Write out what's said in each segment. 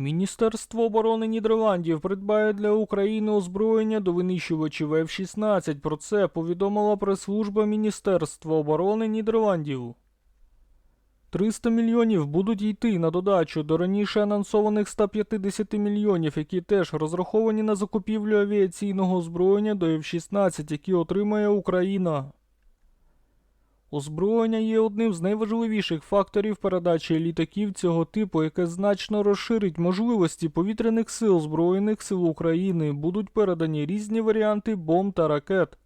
Міністерство оборони Нідерландів придбає для України озброєння до винищувачів F-16. Про це повідомила прес-служба Міністерства оборони Нідерландів. 300 мільйонів будуть йти на додачу до раніше анонсованих 150 мільйонів, які теж розраховані на закупівлю авіаційного озброєння до F-16, які отримає Україна. Озброєння є одним з найважливіших факторів передачі літаків цього типу, яке значно розширить можливості повітряних сил Збройних сил України. Будуть передані різні варіанти бомб та ракет.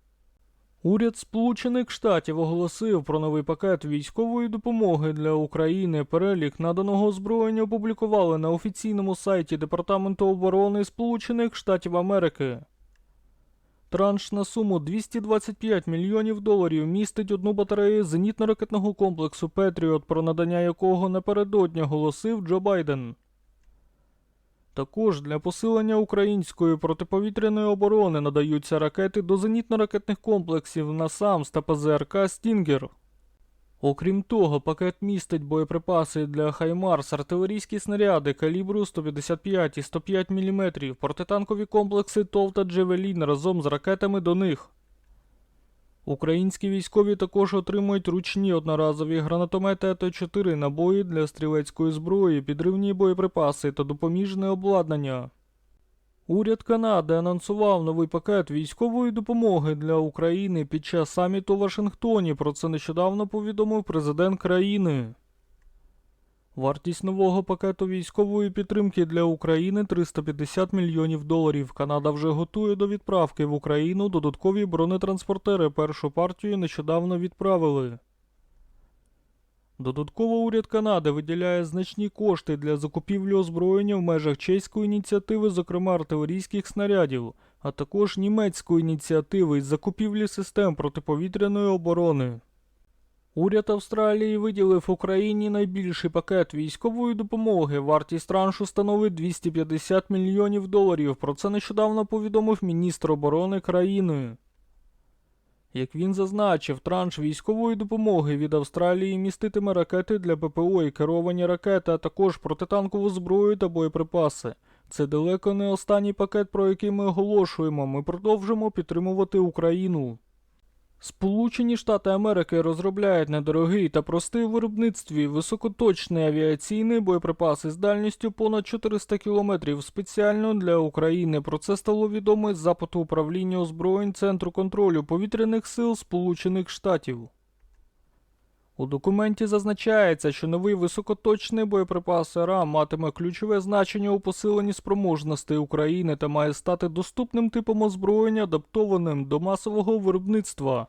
Уряд Сполучених Штатів оголосив про новий пакет військової допомоги для України. Перелік наданого озброєння опублікували на офіційному сайті Департаменту оборони Сполучених Штатів Америки. Транш на суму 225 мільйонів доларів містить одну батарею зенітно-ракетного комплексу Петріот, про надання якого напередодні оголосив Джо Байден. Також для посилення української протиповітряної оборони надаються ракети до зенітно-ракетних комплексів НАСАМС та ПЗРК Стінгер. Окрім того, пакет містить боєприпаси для Хаймарс, артилерійські снаряди калібру 155 і 105 мм, протитанкові комплекси ТОВ та Джевелін разом з ракетами до них. Українські військові також отримують ручні одноразові гранатомети АТ-4, набої для стрілецької зброї, підривні боєприпаси та допоміжне обладнання. Уряд Канади анонсував новий пакет військової допомоги для України під час саміту у Вашингтоні. Про це нещодавно повідомив президент країни. Вартість нового пакету військової підтримки для України 350 мільйонів доларів. Канада вже готує до відправки в Україну додаткові бронетранспортери. Першу партію нещодавно відправили. Додатково уряд Канади виділяє значні кошти для закупівлі озброєння в межах чеської ініціативи, зокрема артилерійських снарядів, а також німецької ініціативи із закупівлі систем протиповітряної оборони. Уряд Австралії виділив Україні найбільший пакет військової допомоги. Вартість траншу становить 250 мільйонів доларів. Про це нещодавно повідомив міністр оборони країни. Як він зазначив, транш військової допомоги від Австралії міститиме ракети для ППО і керовані ракети, а також протитанкову зброю та боєприпаси. Це далеко не останній пакет, про який ми оголошуємо. Ми продовжимо підтримувати Україну. Сполучені Штати Америки розробляють недорогий та простий у виробництві високоточний авіаційний боєприпаси з дальністю понад 400 кілометрів спеціально для України. Про це стало відомо з запиту управління озброєнь Центру контролю повітряних сил Сполучених Штатів. У документі зазначається, що новий високоточний боєприпас РА матиме ключове значення у посиленні спроможностей України та має стати доступним типом озброєння, адаптованим до масового виробництва.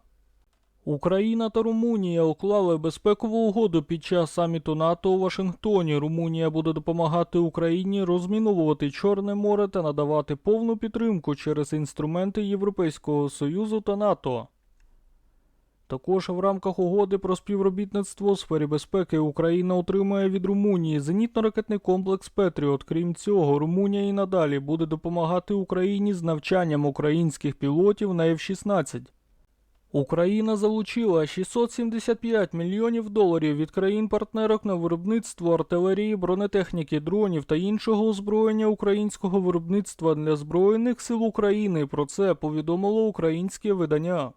Україна та Румунія уклали безпекову угоду під час саміту НАТО у Вашингтоні. Румунія буде допомагати Україні розміновувати Чорне море та надавати повну підтримку через інструменти Європейського Союзу та НАТО. Також в рамках угоди про співробітництво у сфері безпеки Україна отримає від Румунії зенітно-ракетний комплекс Петріот. Крім цього, Румунія і надалі буде допомагати Україні з навчанням українських пілотів на F-16. Україна залучила 675 мільйонів доларів від країн-партнерок на виробництво артилерії, бронетехніки, дронів та іншого озброєння українського виробництва для Збройних сил України. Про це повідомило українське видання.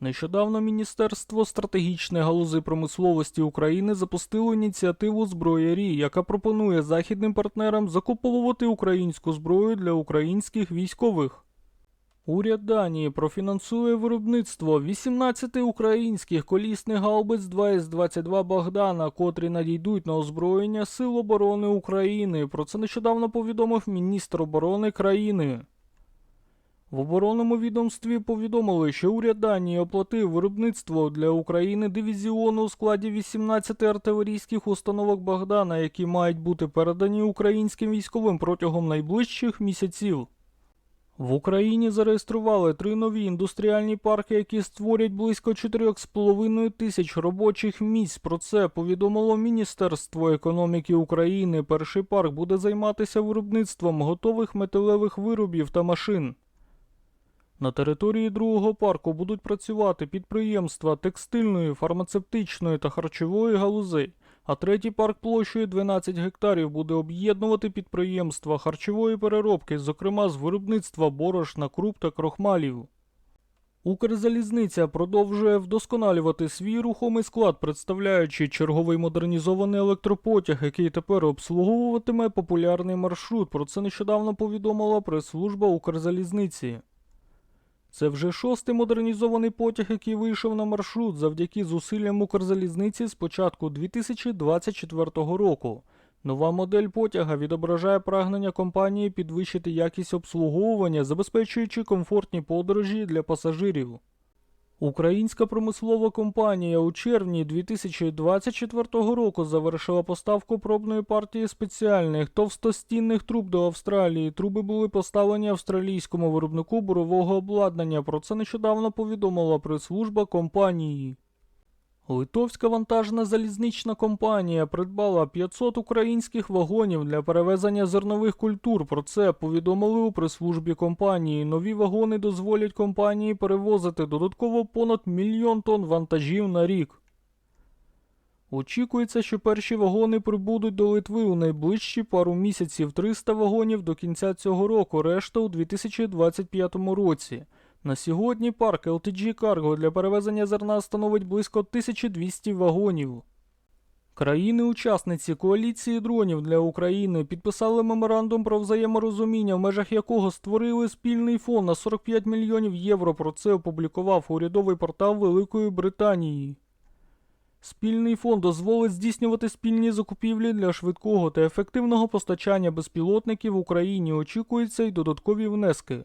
Нещодавно Міністерство стратегічної галузи промисловості України запустило ініціативу зброярі, яка пропонує західним партнерам закуповувати українську зброю для українських військових. Уряд Данії профінансує виробництво 18 українських колісних гаубиць 2С-22 Богдана, котрі надійдуть на озброєння Сил оборони України. Про це нещодавно повідомив міністр оборони країни. В оборонному відомстві повідомили, що уряд Данії оплатив виробництво для України дивізіону у складі 18 артилерійських установок Богдана, які мають бути передані українським військовим протягом найближчих місяців. В Україні зареєстрували три нові індустріальні парки, які створять близько 4,5 тисяч робочих місць. Про це повідомило Міністерство економіки України. Перший парк буде займатися виробництвом готових металевих виробів та машин. На території другого парку будуть працювати підприємства текстильної, фармацевтичної та харчової галузей, а третій парк площею 12 гектарів буде об'єднувати підприємства харчової переробки, зокрема з виробництва борошна, круп та крохмалів. Укрзалізниця продовжує вдосконалювати свій рухомий склад, представляючи черговий модернізований електропотяг, який тепер обслуговуватиме популярний маршрут. Про це нещодавно повідомила прес-служба Укрзалізниці. Це вже шостий модернізований потяг, який вийшов на маршрут завдяки зусиллям Укрзалізниці з початку 2024 року. Нова модель потяга відображає прагнення компанії підвищити якість обслуговування, забезпечуючи комфортні подорожі для пасажирів. Українська промислова компанія у червні 2024 року завершила поставку пробної партії спеціальних товстостінних труб до Австралії. Труби були поставлені австралійському виробнику бурового обладнання. Про це нещодавно повідомила прес-служба компанії. Литовська вантажна залізнична компанія придбала 500 українських вагонів для перевезення зернових культур. Про це повідомили у прес-службі компанії. Нові вагони дозволять компанії перевозити додатково понад мільйон тонн вантажів на рік. Очікується, що перші вагони прибудуть до Литви у найближчі пару місяців 300 вагонів до кінця цього року, решта у 2025 році. На сьогодні парк LTG Cargo для перевезення зерна становить близько 1200 вагонів. Країни-учасниці коаліції дронів для України підписали меморандум про взаєморозуміння, в межах якого створили спільний фонд на 45 мільйонів євро. Про це опублікував урядовий портал Великої Британії. Спільний фонд дозволить здійснювати спільні закупівлі для швидкого та ефективного постачання безпілотників в Україні. Очікуються й додаткові внески.